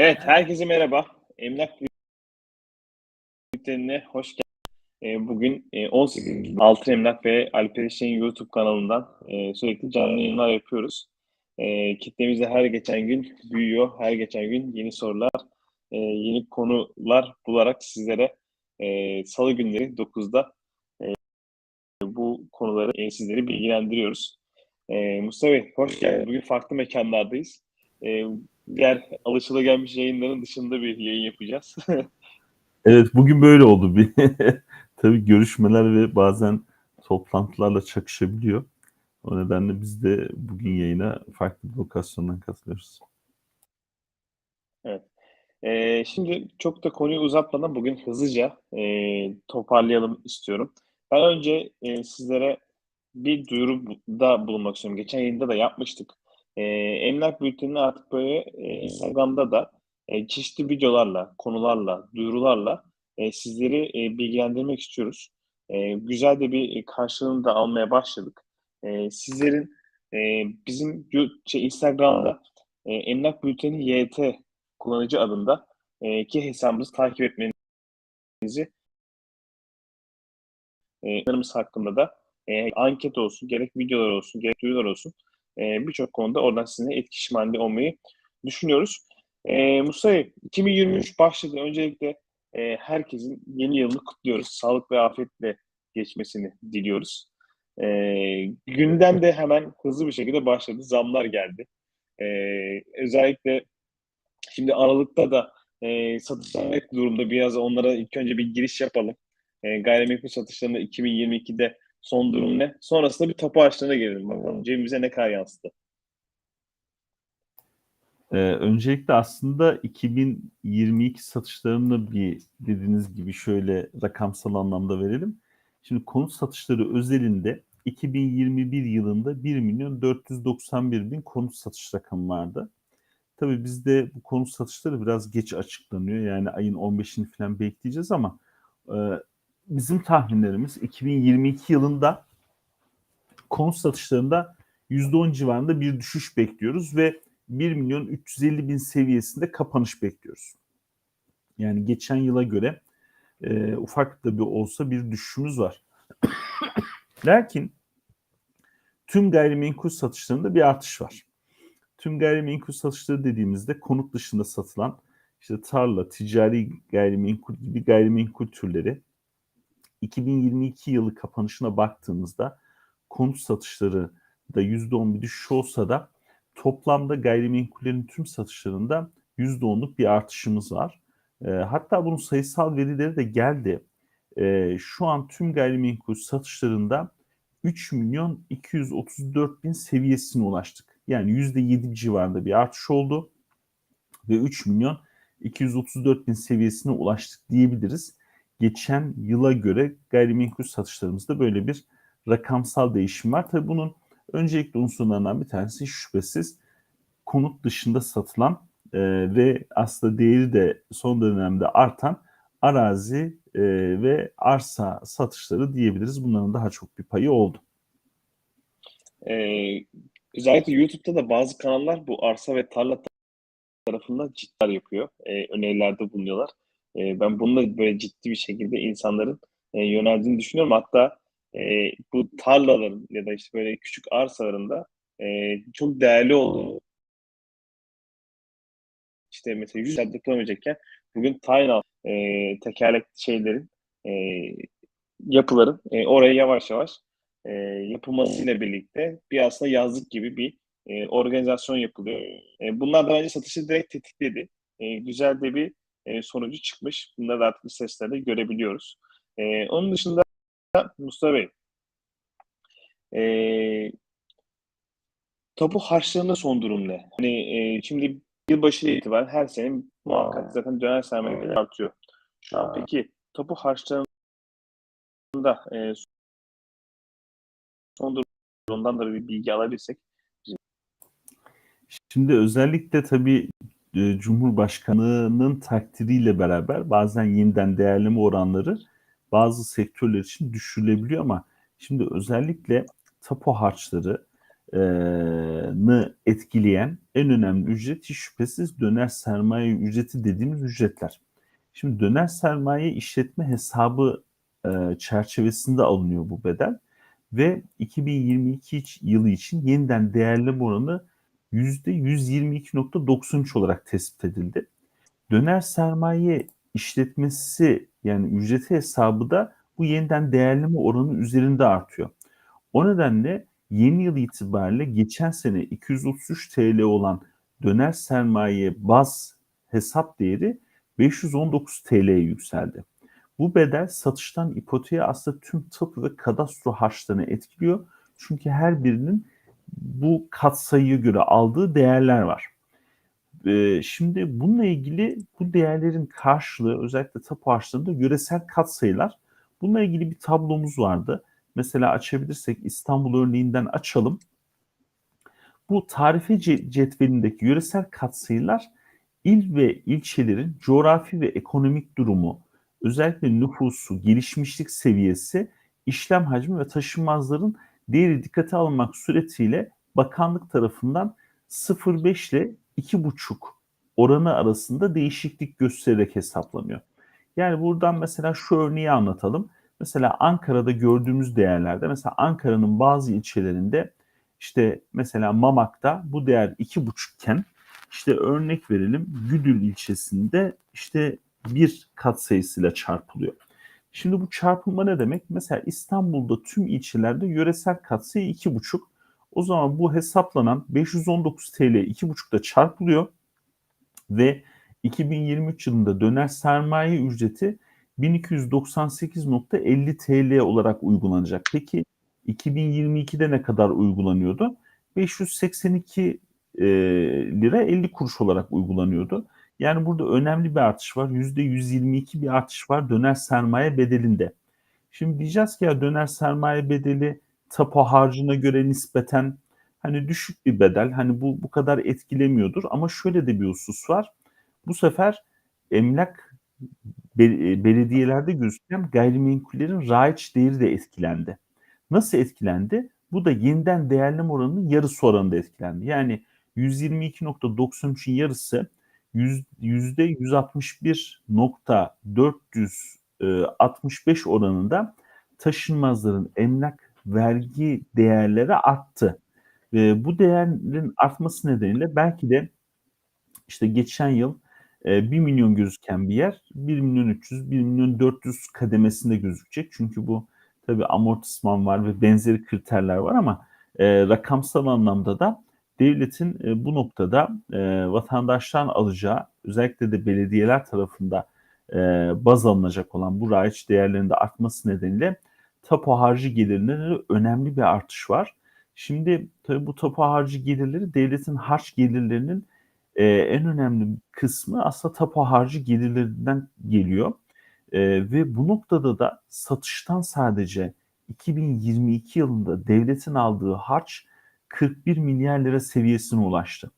Evet, herkese merhaba. Emlak Bülteni'ne hoş geldiniz. Ee, Bugün e, 18. Altın Emlak ve Alper İşek'in YouTube kanalından e, sürekli canlı yayınlar yapıyoruz. E, Kitlemiz her geçen gün büyüyor. Her geçen gün yeni sorular, e, yeni konular bularak sizlere e, salı günleri 9'da e, bu konuları e, sizleri bilgilendiriyoruz. E, Mustafa Bey, hoş geldiniz. Bugün farklı mekanlardayız. Diğer alışılagelmiş yayınların dışında bir yayın yapacağız. Evet bugün böyle oldu. Bir tabii görüşmeler ve bazen toplantılarla çakışabiliyor. O nedenle biz de bugün yayına farklı bir lokasyondan katılıyoruz. Ee, şimdi çok da konuyu uzatmadan bugün hızlıca e, toparlayalım istiyorum. Ben önce e, sizlere bir duyuruda bulunmak istiyorum. Geçen yayında da yapmıştık. E, Emlak Bülteni'ni artık böyle e, Instagram'da da e, çeşitli videolarla, konularla, duyurularla e, sizleri e, bilgilendirmek istiyoruz. E, güzel de bir karşılığını da almaya başladık. E, sizlerin e, bizim şey, Instagram'da e, Emlak Bülteni YT kullanıcı adında e, ki hesabımızı takip etmenizi e, hakkında da e, anket olsun, gerek videolar olsun, gerek duyurular olsun e, birçok konuda oradan sizinle etkileşim halinde olmayı düşünüyoruz. E, Bey, 2023 başladı. Öncelikle e, herkesin yeni yılını kutluyoruz. Sağlık ve afiyetle geçmesini diliyoruz. E, gündem de hemen hızlı bir şekilde başladı. Zamlar geldi. E, özellikle Şimdi Aralık'ta da e, satışlar durumda. Biraz onlara ilk önce bir giriş yapalım. E, gayrimenkul satışlarında 2022'de son durum ne? Sonrasında bir tapu açlığına gelelim bakalım. Cebimize ne kadar yansıdı? Ee, öncelikle aslında 2022 satışlarını bir dediğiniz gibi şöyle rakamsal anlamda verelim. Şimdi konut satışları özelinde 2021 yılında 1 milyon 491 bin konut satış rakamı vardı. Tabii bizde bu konut satışları biraz geç açıklanıyor. Yani ayın 15'ini falan bekleyeceğiz ama e, bizim tahminlerimiz 2022 yılında konut satışlarında %10 civarında bir düşüş bekliyoruz ve 1 milyon 350 bin seviyesinde kapanış bekliyoruz. Yani geçen yıla göre e, ufak da bir olsa bir düşüşümüz var. Lakin tüm gayrimenkul satışlarında bir artış var. Tüm gayrimenkul satışları dediğimizde konut dışında satılan işte tarla, ticari gayrimenkul gibi gayrimenkul türleri 2022 yılı kapanışına baktığımızda konut satışları da %10 bir düşüş olsa da toplamda gayrimenkullerin tüm satışlarında %10'luk bir artışımız var. E, hatta bunun sayısal verileri de geldi. E, şu an tüm gayrimenkul satışlarında 3 milyon 234 bin seviyesine ulaştık. Yani %7 civarında bir artış oldu ve 3 milyon 234 bin seviyesine ulaştık diyebiliriz. Geçen yıla göre gayrimenkul satışlarımızda böyle bir rakamsal değişim var. Tabii bunun öncelikli unsurlarından bir tanesi şüphesiz konut dışında satılan e, ve aslında değeri de son dönemde artan arazi e, ve arsa satışları diyebiliriz. Bunların daha çok bir payı oldu. Ee, özellikle YouTube'da da bazı kanallar bu arsa ve tarla tarafında ciddiler yapıyor. Ee, önerilerde bulunuyorlar. Ee, ben bununla böyle ciddi bir şekilde insanların e, yöneldiğini düşünüyorum. Hatta e, bu tarlaların ya da işte böyle küçük arsalarında e, çok değerli olduğunu işte mesela 100 yılda yapılamayacağken bugün al e, tekerlekli şeylerin e, yapıların e, oraya yavaş yavaş e, yapılmasıyla birlikte bir aslında yazlık gibi bir e, organizasyon yapılıyor. E, bunlar da bence satışı direkt tetikledi. E, güzel de bir e, sonucu çıkmış. Bunları da artık seslerde görebiliyoruz. E, onun dışında Mustafa Bey, e, tapu harçlarında son durum ne? Hani e, şimdi yılbaşı itibaren her sene muhakkak zaten döner sermayeleri artıyor. Şu an peki tapu harçlarında e, son durumdan da bir bilgi alabilsek. Şimdi özellikle tabii e, Cumhurbaşkanı'nın takdiriyle beraber bazen yeniden değerleme oranları bazı sektörler için düşürülebiliyor ama şimdi özellikle tapu harçları nı etkileyen en önemli ücret şüphesiz döner sermaye ücreti dediğimiz ücretler. Şimdi döner sermaye işletme hesabı e, çerçevesinde alınıyor bu bedel ve 2022 yılı için yeniden değerleme oranı %122.93 olarak tespit edildi. Döner sermaye işletmesi yani ücreti hesabı da bu yeniden değerleme oranı üzerinde artıyor. O nedenle yeni yıl itibariyle geçen sene 233 TL olan döner sermaye baz hesap değeri 519 TL'ye yükseldi. Bu bedel satıştan ipoteğe aslında tüm tapu ve kadastro harçlarını etkiliyor. Çünkü her birinin bu katsayıya göre aldığı değerler var. Ee, şimdi bununla ilgili bu değerlerin karşılığı özellikle tapu harçlarında yöresel katsayılar. Bununla ilgili bir tablomuz vardı. Mesela açabilirsek İstanbul örneğinden açalım. Bu tarife cetvelindeki yöresel katsayılar il ve ilçelerin coğrafi ve ekonomik durumu, özellikle nüfusu, gelişmişlik seviyesi, işlem hacmi ve taşınmazların değeri dikkate alınmak suretiyle bakanlık tarafından 0,5 ile 2,5 oranı arasında değişiklik göstererek hesaplanıyor. Yani buradan mesela şu örneği anlatalım. Mesela Ankara'da gördüğümüz değerlerde mesela Ankara'nın bazı ilçelerinde işte mesela Mamak'ta bu değer 2,5 iken işte örnek verelim Güdül ilçesinde işte bir kat sayısıyla çarpılıyor. Şimdi bu çarpılma ne demek? Mesela İstanbul'da tüm ilçelerde yöresel katsayı 2,5. O zaman bu hesaplanan 519 TL 2,5'da çarpılıyor ve 2023 yılında döner sermaye ücreti 1298.50 TL olarak uygulanacak. Peki 2022'de ne kadar uygulanıyordu? 582 e, lira 50 kuruş olarak uygulanıyordu. Yani burada önemli bir artış var. %122 bir artış var döner sermaye bedelinde. Şimdi diyeceğiz ki ya döner sermaye bedeli tapu harcına göre nispeten hani düşük bir bedel. Hani bu bu kadar etkilemiyordur ama şöyle de bir husus var. Bu sefer emlak belediyelerde gözüken gayrimenkullerin raiç değeri de etkilendi. Nasıl etkilendi? Bu da yeniden değerleme oranının yarısı oranında etkilendi. Yani 122.93'ün yarısı yüzde 161.465 oranında taşınmazların emlak vergi değerleri arttı. Ve bu değerin artması nedeniyle belki de işte geçen yıl 1 milyon gözüken bir yer 1 milyon 300, 1 milyon 400 kademesinde gözükecek. Çünkü bu tabi amortisman var ve benzeri kriterler var ama e, rakamsal anlamda da devletin e, bu noktada e, vatandaştan alacağı özellikle de belediyeler tarafında e, baz alınacak olan bu raiç değerlerinde artması nedeniyle tapu harcı gelirlerinde önemli bir artış var. Şimdi tabii bu tapu harcı gelirleri devletin harç gelirlerinin e, en önemli kısmı aslında tapu harcı gelirlerinden geliyor. E, ve bu noktada da satıştan sadece 2022 yılında devletin aldığı harç 41 milyar lira seviyesine ulaştı.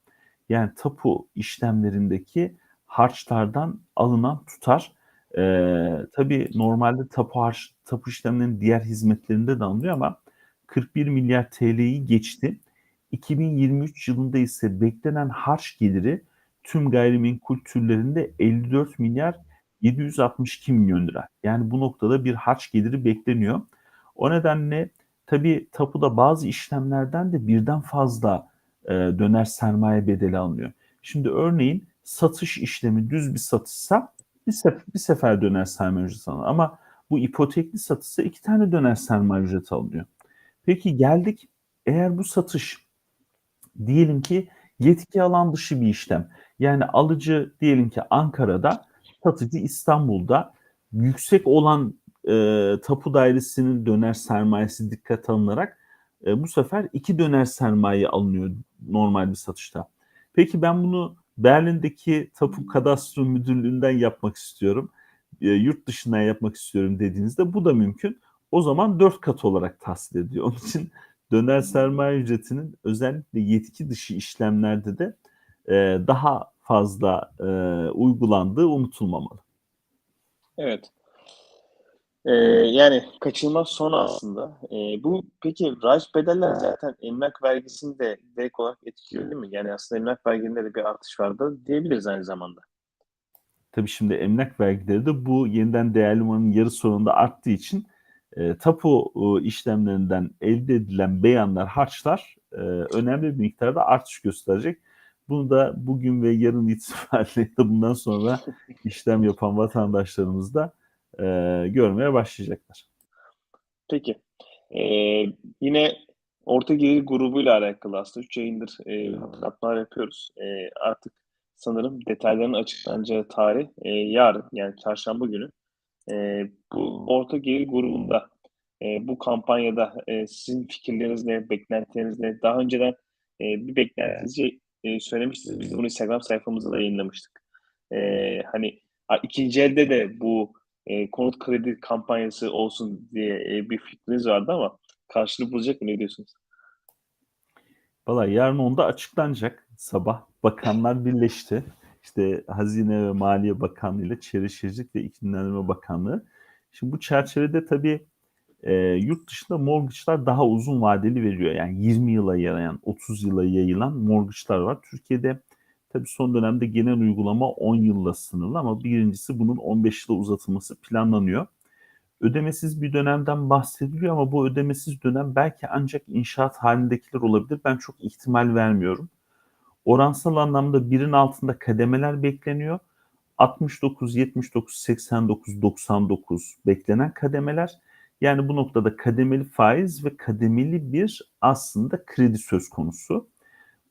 Yani tapu işlemlerindeki harçlardan alınan tutar e, tabii normalde tapu harç, tapu işlemlerinin diğer hizmetlerinde de alınıyor ama 41 milyar TL'yi geçti. 2023 yılında ise beklenen harç geliri tüm gayrimenkul türlerinde 54 milyar 762 milyon lira. Yani bu noktada bir harç geliri bekleniyor. O nedenle tabii tapuda bazı işlemlerden de birden fazla e, döner sermaye bedeli alınıyor. Şimdi örneğin satış işlemi düz bir satışsa bir, sef- bir sefer döner sermaye ücreti alınıyor. Ama bu ipotekli satışsa iki tane döner sermaye ücreti alınıyor. Peki geldik eğer bu satış diyelim ki yetki alan dışı bir işlem. Yani alıcı diyelim ki Ankara'da, satıcı İstanbul'da yüksek olan e, tapu dairesinin döner sermayesi dikkat alınarak e, bu sefer iki döner sermaye alınıyor normal bir satışta. Peki ben bunu Berlin'deki tapu kadastro müdürlüğünden yapmak istiyorum. E, yurt dışından yapmak istiyorum dediğinizde bu da mümkün. O zaman dört kat olarak tahsil ediyor. Onun için döner sermaye ücretinin özellikle yetki dışı işlemlerde de e, daha fazla e, uygulandığı unutulmamalı. Evet. Ee, yani kaçınılmaz son aslında. Ee, bu peki raiç bedeller zaten emlak vergisini de direkt olarak etkiliyor değil mi? Yani aslında emlak vergilerinde de bir artış vardı diyebiliriz aynı zamanda. Tabii şimdi emlak vergileri de bu yeniden değerlemenin yarı sonunda arttığı için e, tapu e, işlemlerinden elde edilen beyanlar, harçlar e, önemli bir miktarda artış gösterecek. Bunu da bugün ve yarın itibariyle bundan sonra işlem yapan vatandaşlarımız da e, görmeye başlayacaklar. Peki. Ee, yine orta gelir grubuyla alakalı aslında 3 yayındır e, hatırlatmalar yapıyoruz. E, artık sanırım detayların açıklanacağı tarih e, yarın yani çarşamba günü. E, bu orta gelir grubunda e, bu kampanyada e, sizin fikirleriniz ne, beklentileriniz ne? Daha önceden e, bir beklentinizi e, söylemiştiniz. Biz bunu Instagram sayfamızda da yayınlamıştık. E, hani ikinci elde de bu e, konut kredi kampanyası olsun diye e, bir fikriniz vardı ama karşılık bulacak mı ne diyorsunuz? Valla yarın onda açıklanacak sabah. Bakanlar birleşti. İşte Hazine ve Maliye Bakanlığı ile Çevre Şehircilik ve İklimlendirme Bakanlığı. Şimdi bu çerçevede tabii e, yurt dışında mortgage'lar daha uzun vadeli veriyor. Yani 20 yıla yarayan, 30 yıla yayılan mortgage'lar var. Türkiye'de tabii son dönemde genel uygulama 10 yılla sınırlı ama birincisi bunun 15 yıla uzatılması planlanıyor. Ödemesiz bir dönemden bahsediliyor ama bu ödemesiz dönem belki ancak inşaat halindekiler olabilir. Ben çok ihtimal vermiyorum. Oransal anlamda birin altında kademeler bekleniyor. 69, 79, 89, 99 beklenen kademeler. Yani bu noktada kademeli faiz ve kademeli bir aslında kredi söz konusu.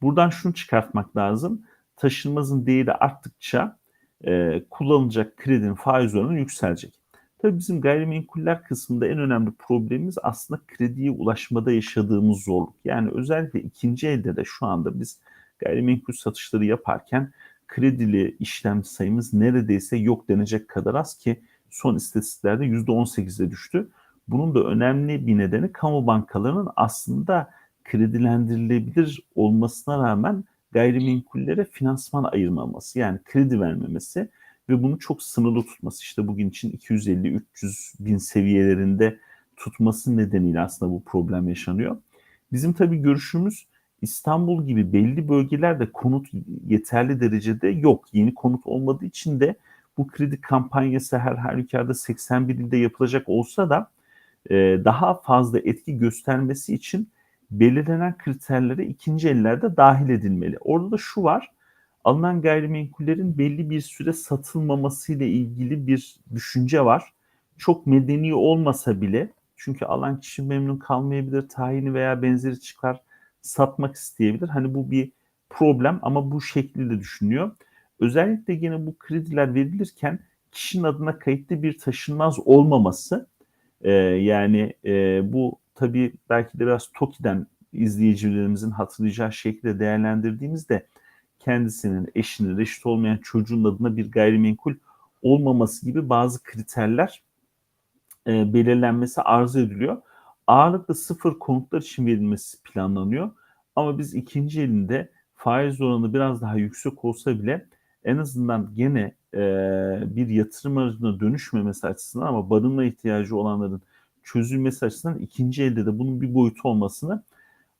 Buradan şunu çıkartmak lazım. Taşınmazın değeri arttıkça e, kullanılacak kredinin faiz oranı yükselecek. Tabii bizim gayrimenkuller kısmında en önemli problemimiz aslında krediye ulaşmada yaşadığımız zorluk. Yani özellikle ikinci elde de şu anda biz gayrimenkul satışları yaparken kredili işlem sayımız neredeyse yok denecek kadar az ki son istatistiklerde %18'e düştü. Bunun da önemli bir nedeni kamu bankalarının aslında kredilendirilebilir olmasına rağmen gayrimenkullere finansman ayırmaması yani kredi vermemesi ve bunu çok sınırlı tutması işte bugün için 250-300 bin seviyelerinde tutması nedeniyle aslında bu problem yaşanıyor. Bizim tabii görüşümüz İstanbul gibi belli bölgelerde konut yeterli derecede yok. Yeni konut olmadığı için de bu kredi kampanyası her halükarda 81 ilde yapılacak olsa da daha fazla etki göstermesi için belirlenen kriterlere ikinci ellerde dahil edilmeli. Orada da şu var, alınan gayrimenkullerin belli bir süre satılmaması ile ilgili bir düşünce var. Çok medeni olmasa bile çünkü alan kişi memnun kalmayabilir, tayini veya benzeri çıkar satmak isteyebilir. Hani bu bir problem ama bu şekilde düşünüyor. Özellikle yine bu krediler verilirken kişinin adına kayıtlı bir taşınmaz olmaması e, yani e, bu tabii belki de biraz TOKİ'den izleyicilerimizin hatırlayacağı şekilde değerlendirdiğimizde kendisinin, eşinin, reşit olmayan çocuğun adına bir gayrimenkul olmaması gibi bazı kriterler e, belirlenmesi arzu ediliyor. Ağırlıklı sıfır konutlar için verilmesi planlanıyor. Ama biz ikinci elinde faiz oranı biraz daha yüksek olsa bile en azından gene e, bir yatırım aracına dönüşmemesi açısından ama barınma ihtiyacı olanların çözülmesi açısından ikinci elde de bunun bir boyutu olmasını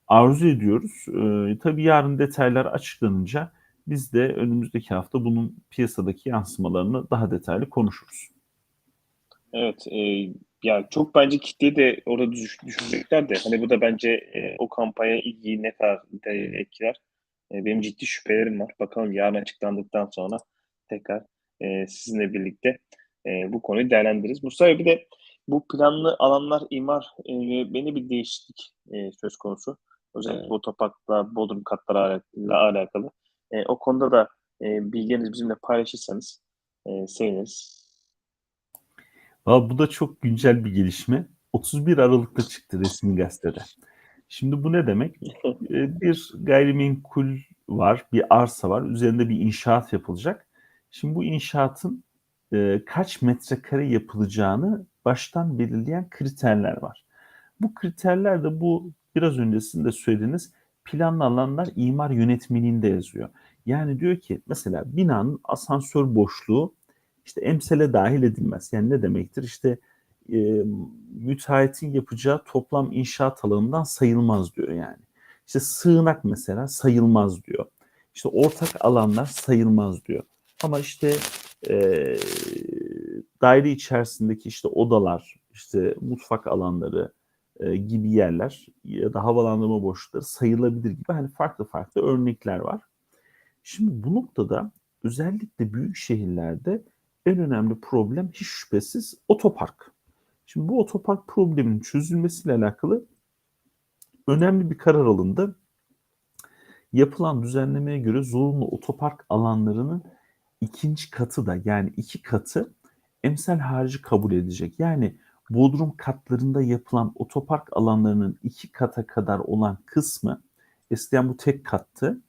arzu ediyoruz. E, tabii yarın detaylar açıklanınca biz de önümüzdeki hafta bunun piyasadaki yansımalarını daha detaylı konuşuruz. Evet, e, ya çok bence kitleyi de orada düş, düşünecekler de hani bu da bence e, o kampanya ilgiyi ne kadar etkiler. E, benim ciddi şüphelerim var. Bakalım yarın açıklandıktan sonra tekrar e, sizinle birlikte e, bu konuyu değerlendiririz. Mustafa bir de bu planlı alanlar imar e, beni bir değişiklik e, söz konusu. Özellikle evet. otoparkla, bodrum katlarıyla alakalı. E, o konuda da e, bilgilerinizi bizimle paylaşırsanız e, seviniriz. Aa, bu da çok güncel bir gelişme. 31 Aralık'ta çıktı resmi gazetede. Şimdi bu ne demek? bir gayrimenkul var, bir arsa var. Üzerinde bir inşaat yapılacak. Şimdi bu inşaatın e, kaç metrekare yapılacağını baştan belirleyen kriterler var. Bu kriterler de bu biraz öncesinde söylediğiniz planlı alanlar imar yönetmeliğinde yazıyor. Yani diyor ki mesela binanın asansör boşluğu işte emsele dahil edilmez. Yani ne demektir? İşte e, müteahhitin yapacağı toplam inşaat alanından sayılmaz diyor yani. İşte sığınak mesela sayılmaz diyor. İşte ortak alanlar sayılmaz diyor. Ama işte e, daire içerisindeki işte odalar, işte mutfak alanları e, gibi yerler ya da havalandırma boşlukları sayılabilir gibi hani farklı farklı örnekler var. Şimdi bu noktada özellikle büyük şehirlerde en önemli problem hiç şüphesiz otopark. Şimdi bu otopark probleminin çözülmesiyle alakalı önemli bir karar alındı. Yapılan düzenlemeye göre zorunlu otopark alanlarının ikinci katı da yani iki katı emsal harcı kabul edecek. Yani Bodrum katlarında yapılan otopark alanlarının iki kata kadar olan kısmı eskiden bu tek kattı.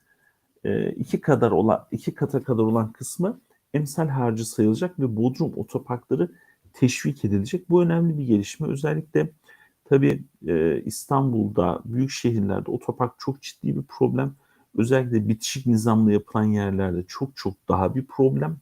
E, iki kadar olan iki kata kadar olan kısmı emsal harcı sayılacak ve Bodrum otoparkları teşvik edilecek. Bu önemli bir gelişme. Özellikle tabii e, İstanbul'da, büyük şehirlerde otopark çok ciddi bir problem. Özellikle bitişik nizamlı yapılan yerlerde çok çok daha bir problem.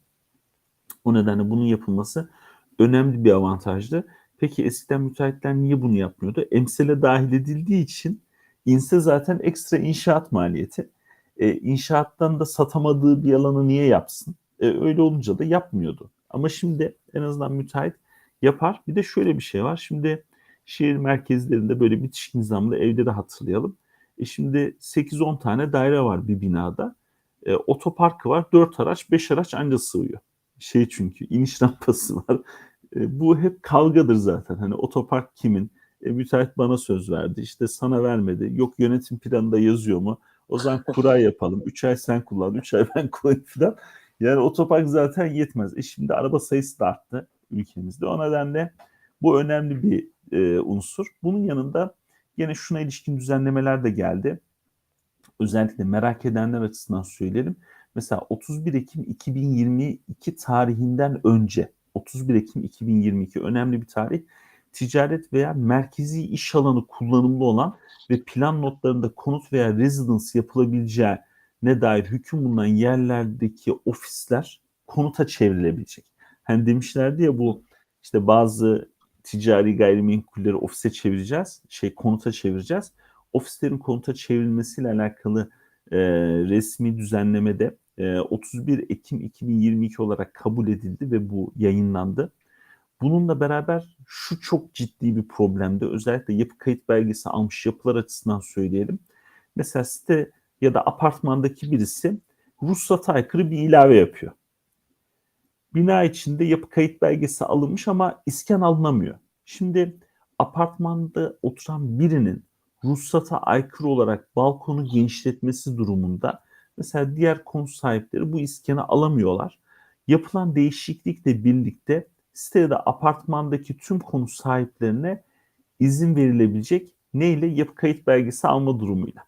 O nedenle bunun yapılması önemli bir avantajdı. Peki eskiden müteahhitler niye bunu yapmıyordu? Emsale dahil edildiği için inse zaten ekstra inşaat maliyeti. E, inşaattan da satamadığı bir alanı niye yapsın? E, öyle olunca da yapmıyordu. Ama şimdi en azından müteahhit yapar. Bir de şöyle bir şey var. Şimdi şehir merkezlerinde böyle bitişik nizamlı evleri hatırlayalım. E şimdi 8-10 tane daire var bir binada. E, otoparkı var. 4 araç, 5 araç anca sığıyor. Şey çünkü iniş rampası var. E, bu hep kavgadır zaten. Hani otopark kimin? E, müteahhit bana söz verdi. İşte sana vermedi. Yok yönetim planında yazıyor mu? O zaman kura yapalım. 3 ay sen kullan, 3 ay ben kullanayım falan. Yani otopark zaten yetmez. E şimdi araba sayısı da arttı ülkemizde. O nedenle bu önemli bir e, unsur. Bunun yanında yine şuna ilişkin düzenlemeler de geldi. Özellikle merak edenler açısından söyleyelim. Mesela 31 Ekim 2022 tarihinden önce 31 Ekim 2022 önemli bir tarih. Ticaret veya merkezi iş alanı kullanımlı olan ve plan notlarında konut veya residence yapılabileceği ne dair hüküm bulunan yerlerdeki ofisler konuta çevrilebilecek. Hani demişlerdi ya bu işte bazı ticari gayrimenkulleri ofise çevireceğiz, şey konuta çevireceğiz. Ofislerin konuta çevrilmesiyle alakalı e, resmi düzenlemede e, 31 Ekim 2022 olarak kabul edildi ve bu yayınlandı. Bununla beraber şu çok ciddi bir problemde özellikle yapı kayıt belgesi almış yapılar açısından söyleyelim. Mesela site ya da apartmandaki birisi ruhsata aykırı bir ilave yapıyor. Bina içinde yapı kayıt belgesi alınmış ama iskan alınamıyor. Şimdi apartmanda oturan birinin ruhsata aykırı olarak balkonu genişletmesi durumunda mesela diğer konut sahipleri bu iskanı alamıyorlar. Yapılan değişiklikle birlikte sitede apartmandaki tüm konut sahiplerine izin verilebilecek neyle? Yapı kayıt belgesi alma durumuyla.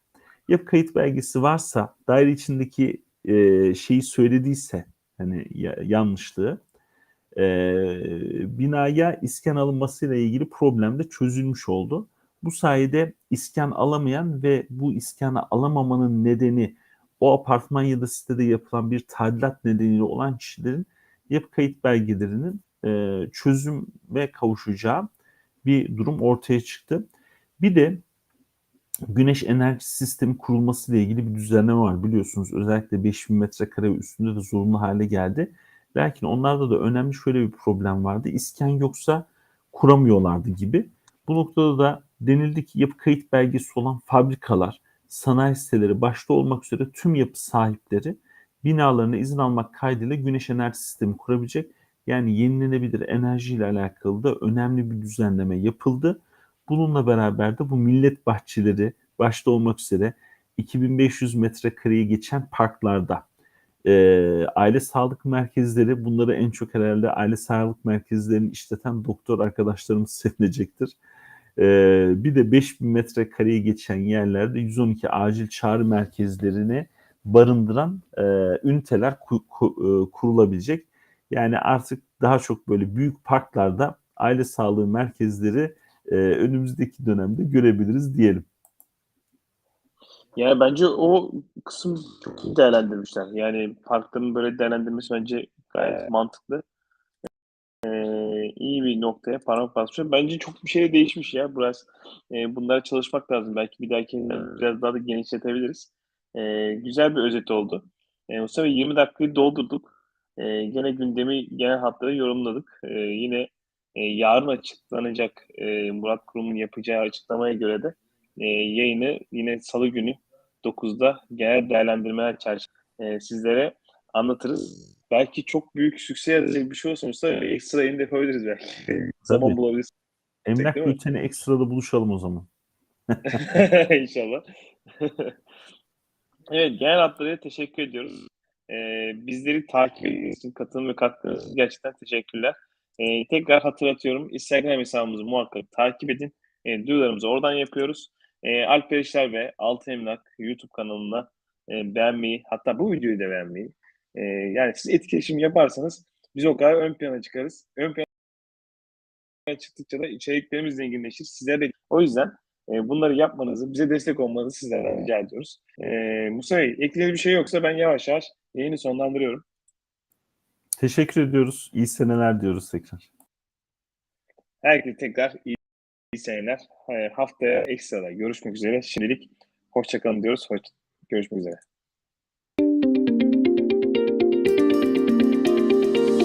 Yapı kayıt belgesi varsa daire içindeki e, şeyi söylediyse hani ya, yanlışlığı e, binaya iskan alınmasıyla ilgili problem de çözülmüş oldu. Bu sayede iskan alamayan ve bu iskanı alamamanın nedeni o apartman ya da sitede yapılan bir tadilat nedeniyle olan kişilerin yapı kayıt belgelerinin e, çözüm ve kavuşacağı bir durum ortaya çıktı. Bir de güneş enerji sistemi kurulması ile ilgili bir düzenleme var biliyorsunuz. Özellikle 5000 metrekare üstünde de zorunlu hale geldi. Lakin onlarda da önemli şöyle bir problem vardı. İskan yoksa kuramıyorlardı gibi. Bu noktada da denildi ki yapı kayıt belgesi olan fabrikalar, sanayi siteleri başta olmak üzere tüm yapı sahipleri binalarına izin almak kaydıyla güneş enerji sistemi kurabilecek. Yani yenilenebilir enerji ile alakalı da önemli bir düzenleme yapıldı. Bununla beraber de bu millet bahçeleri başta olmak üzere 2500 metrekareye geçen parklarda e, aile sağlık merkezleri bunları en çok herhalde aile sağlık merkezlerini işleten doktor arkadaşlarımız sevinecektir. E, bir de 5000 metrekareye geçen yerlerde 112 acil çağrı merkezlerini barındıran e, üniteler ku, ku, e, kurulabilecek. Yani artık daha çok böyle büyük parklarda aile sağlığı merkezleri e, önümüzdeki dönemde görebiliriz diyelim. Yani bence o kısım çok iyi değerlendirmişler. Yani parkların böyle değerlendirmesi bence gayet mantıklı. Ee, iyi bir noktaya parmak basmış. Bence çok bir şey değişmiş ya. Biraz e, bunlara çalışmak lazım. Belki bir dahaki biraz daha da genişletebiliriz. E, güzel bir özet oldu. E, Mustafa 20 dakikayı doldurduk. E, gene gündemi genel hatları yorumladık. E, yine e, yarın açıklanacak e, Murat Kurum'un yapacağı açıklamaya göre de e, yayını yine salı günü 9'da genel değerlendirmeler çerçevesinde e, sizlere anlatırız. Belki çok büyük sükse yaratacak bir şey olsa Mustafa ekstra yayın da yapabiliriz belki. Zaman bulabiliriz Emlak bülteni ekstrada buluşalım o zaman. İnşallah. evet genel hatlarıyla teşekkür ediyoruz. Ee, bizleri takip ettiğiniz için katılım ve katkınız için gerçekten teşekkürler. Ee, tekrar hatırlatıyorum. Instagram hesabımızı muhakkak takip edin. Ee, duyurularımızı oradan yapıyoruz. Ee, Alper İşler ve Altın Emlak YouTube kanalına e, beğenmeyi hatta bu videoyu da beğenmeyi e, yani siz etkileşim yaparsanız biz o kadar ön plana çıkarız. Ön plana çıktıkça da içeriklerimiz zenginleşir. Sizlere de o yüzden e, bunları yapmanızı, bize destek olmanızı sizlerden rica ediyoruz. E, Musa Bey, ekleyecek bir şey yoksa ben yavaş yavaş yayını sonlandırıyorum. Teşekkür ediyoruz. İyi seneler diyoruz tekrar. Herkese tekrar iyi, iyi seneler. E, haftaya ekstrada görüşmek üzere. Şimdilik hoşçakalın diyoruz. Hoş, görüşmek üzere.